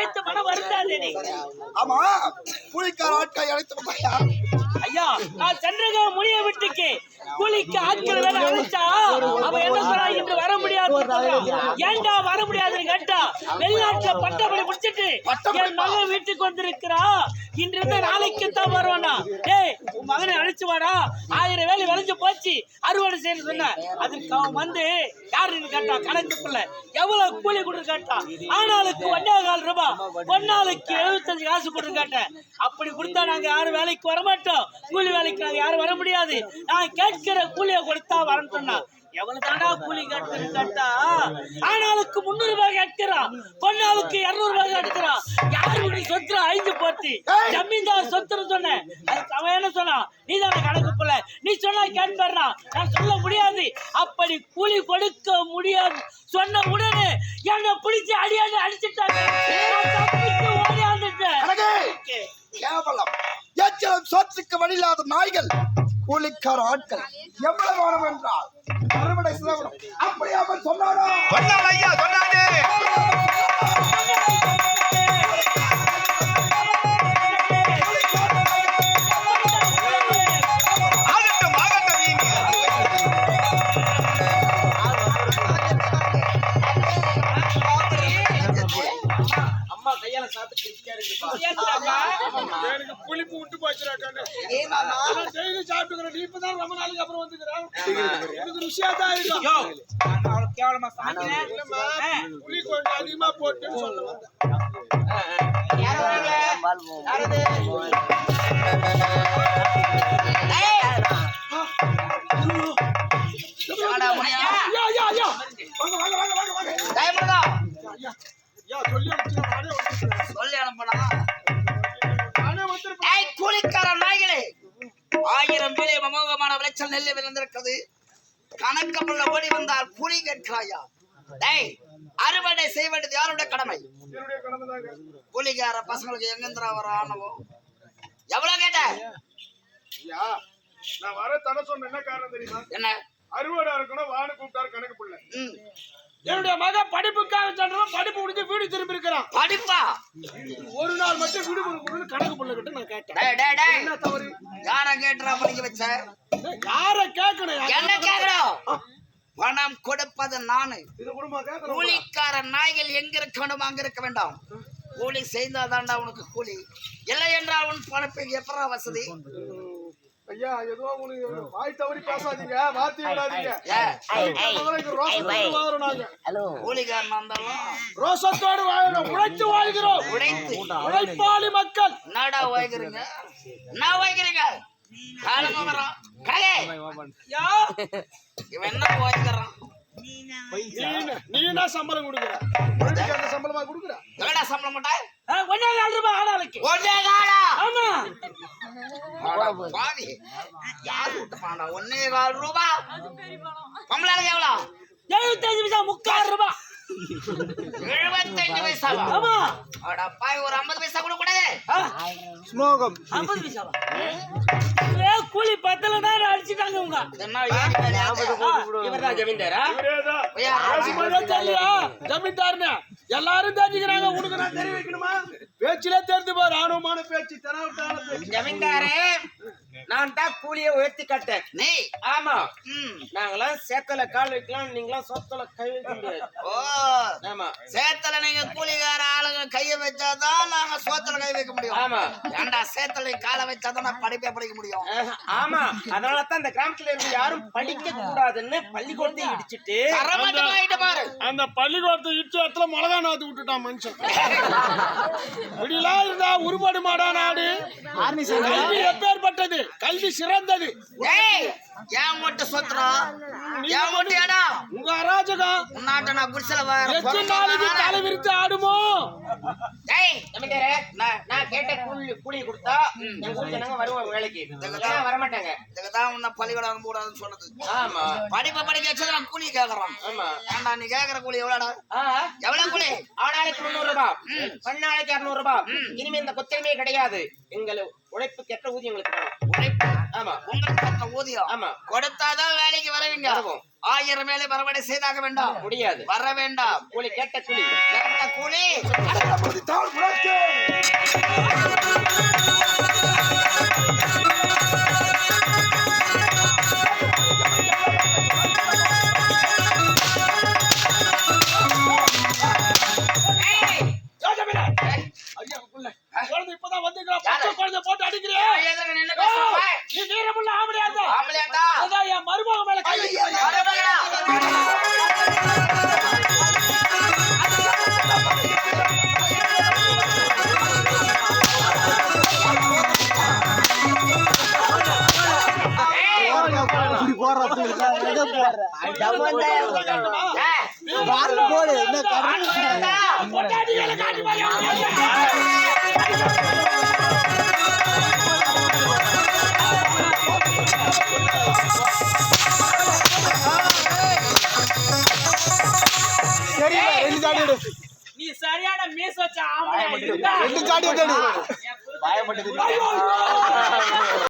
நினைத்து மனம் வருந்தாதே நீ. ஆமா கூலிக்கார ஆட்கள் வந்தாயா ஐயா நான் சென்றக முடிய விட்டுக்கு. கூலிக்கு ஆட்கள் வேலை அழைச்சா அவ என்ன சொல்றா? இன்று வர முடியாது ஏன்டா வர முடியாதுன்னு கேட்டா வெளிநாட்டுல பட்டப்படி முடிச்சிட்டு என் மகன் வீட்டுக்கு வந்திருக்கிறா. இன்றிருந்து நாளைக்கு தான் வருவானா ஏய் உன் மகனை அழைச்சு வாடா. ஆயிரம் வேலை விளைஞ்சு போச்சு. அறுவடை செய்ய சொன்ன. அதுக்கு அவன் வந்து யாருன்னு கேட்டா கணக்குக்குள்ள எவ்வளவு கூலி கொடுத்து கேட்டா ஆனாளுக்கு ஒன்னே கால் ரூபாய் பொன்னாளுக்கு எழுபத்தஞ்சு காசு கொடுத்து கேட்டேன். அப்படி கொடுத்தா நாங்க யாரும் வேலைக்கு வர மாட்டோம். கூலி வேலைக்கு நாங்க யாரும் வர முடியாது. நான் கேட்கிற கூலியை கொடுத்தா வரேன்னு சொன்னான் எவ்வளவு தாண்டா கூலி கேட்டு கேட்டா ஆனாளுக்கு முன்னூறு ரூபாய் கேட்கிறான். பொன்னாளுக்கு இருநூறு ரூபாய் கேட்கிறான். யாரு சொத்துறா? போட்டு. ஜமீன்தார் சொத்துன்னு சொன்னேன். அதுக்கு அவன் என்ன சொன்னான் நீ தானே கணக்கு போல நீ சொன்னா கேட்பா நான் சொல்ல முடியாது. அப்படி கூலி கொடுக்க முடியாது. சொன்ன உடனே என்னை பிடிச்சு அடியாடி அடிச்சுட்டாங்க. கேவலம். எச்சலம் சோற்றுக்கு வழியில்லாத நாய்கள் கூலிக்கார ஆட்கள் எவ்வளவு என்றால் அறுவடை சிலவரம் அப்படி அவன் சொன்னாரா சொன்னான் ஐயா சொன்னானே. அம்மா எனக்கு புளிப்பு விட்டு போச்சுடா கண்ணு டெய்லி நீ இப்பதான் ரொம்ப நாளைக்கு அப்புறம் வந்துக்கிறேன் எனக்கு ருசியா தான் இருக்கும் கேவலமா புளி கொஞ்சம் அதிகமா போட்டுன்னு சொல்ல வந்தேன் வாங்க, வாங்க, வாங்க, வாங்க, வாங்க. வேலை அமோகமான விளைச்சல் நெல்லு விளைந்திருக்கிறது. கணக்கமுள்ள ஓடி வந்தால் கூலி கேட்கிறாயா? டேய் அறுவடை செய்ய வேண்டியது யாருடைய கடமை. கூலிக்கார பசங்களுக்கு எங்கந்திரா வர ஆணவம் எவ்வளவு கேட்ட நான் வர தடை சொன்ன என்ன காரணம் தெரியுமா? என்ன? அறுவடை இருக்கணும் வான்னு கூப்பிட்டாரு கணக்கு புள்ள. ம். என்னுடைய மகன் படிப்புக்காக சென்றவன் படிப்பு முடிஞ்சு வீடு திரும்பி இருக்கிறான் படிப்பா? ஒரு நாள் மட்டும் வீடு கணக்கு புள்ள கிட்ட நான் கேட்டேன். டேய் டேய் டேய். என்ன தவறு? யார கேட்டுறா படிக்க வச்ச? யார கேட்கணும்? என்ன கேக்குறோம் பணம் கொடுப்பது நானு. கேட்கணும்? கூலிக்கார நாய்கள் எங்க இருக்க வேண்டும் அங்க இருக்க வேண்டாம். கூலி செய்தாதான்டா உனக்கு கூலி. இல்லை என்றால் உன் பணப்புக்கு எப்பரா வசதி? ஐயா ஏதோ வாய் தவறி பேசாதீங்க வார்த்தை விடாதீங்க. ரோசத்தோடு வாழறோம் உழைத்து வாழ்கிறோம் உழைத்து. உழைப்பாளி மக்கள். என்னடா வாய்க்கிறீங்க? என்ன வாய்க்கிறீங்க? காலமா கழகே யா இவன் என்ன வாய்க்கிறான்? நீ என்ன- நீ என்ன சம்பளம் கொடுக்குற? சம்பளமா கொடுக்குற? சம்பளம் மாட்டாய் ஒன்னே நாலு ரூபாய் ஆனாளுக்கு ஒன்னே காலா பாவி யார் விட்டு பாண்டா ஒன்னே கால் ரூபா. பொம்பளாளுக்கு எவ்வளோ? எழுபத்தஞ்சு பைசா முக்கால் ரூபாய் எழுபத்தஞ்சு பைசாவா? ஆமா. அட பாய் ஒரு ஐம்பது பைசா கூட கூடாது ஸ்மோகம். ஐம்பது பைசாவா? ஏ, கூலி பத்தலன்னா அடிச்சுட்டாங்க உங்க என்ன ஏறி வேலையாவது? இவர்தான் ஜமீன்தாரா? இவரேதான். ஐயா, பேசும்போதே தெரியலையா? ஜமீன்தார்னு. எல்லாரும் தெரிஞ்சுக்கிறாங்க. உனக்கு நான் தெரிய வைக்கணுமா பேச்சிலே தெரிஞ்சு பாரு ஆணவமான பேச்சு தெனாவட்டான ஜமீன்தாரே நான் தான் கூலியை உயர்த்தி கட்டேன். நீ ஆமா. நாங்களாம் சேத்துல கால் வைக்கலாம் நீங்களாம் சொத்துல கை வைக்க முடியாது. ஓ. ஆமா. சேத்துல நீங்க கூலிகார ஆளுங்க கைய வச்சாதான் சோத்துல கை வைக்க முடியும். ஆமா. ஏன்டா சேத்துல காலை வச்சாதான் நான் படிப்பே படிக்க முடியும். ஆமா. அதனால தான் இந்த கிராமத்துல இருந்து யாரும் படிக்க கூடாதுன்னு பள்ளிக்கூடத்தை இடிச்சிட்டு பாரு. அந்த பள்ளிக்கூடத்தை இடிச்ச இடத்துல மிளகா நாத்து விட்டுட்டான் மனுஷன். இப்படிலாம் இருந்தா உருப்பாடு மாடா நாடு. கல்வி எப்பேற்பட்டது? கல்வி சிறந்தது. ஏய் ஏன் ஓட்டு சொத்துறோம் உங்க அராஜகம். உன்னாட்ட நான் குடிசல எத்தனை நாளைக்கு தலை விரித்து ஆடுமோ? நான் நான் கேட்ட கூலி கூலி கொடுத்தா எங்க ஊர் ஜனங்க வருவாங்க வேலைக்கு? இல்லைன்னா வரமாட்டாங்க? இதுக்கு தான் உன்னை பள்ளிக்கூடம் அனுப்பக்கூடாதுன்னு சொன்னது. ஆமா. படிப்பை படிக்க வச்சது நான் கூலி கேக்குறோம் ஆமா. நீ கேக்குற கூலி எவ்வளோடா? எவ்வளவு கூலி? ஆளாளுக்கு முந்நூறு ரூபாய் பெண்ணாளுக்கு இருநூறு ரூபாய் இனிமே இந்த கொத்தடிமையே கிடையாது. எங்களை உழைப்புக்கு ஏற்ற ஊதியம் தக்க ஊதியம். ஆமா. கொடுத்தாதான் வேலைக்கு வருவீங்க. ஆயிரம் வேலை வரவடை செய்தாக வேண்டாம். முடியாது. வர வேண்டாம். கூலி கேட்ட கூலி. கேட்ட கூலி. அவன் நீ சரியான மீஸ் வச்ச ஆம்பளை ரெண்டு ஐயோ, ஐயோ.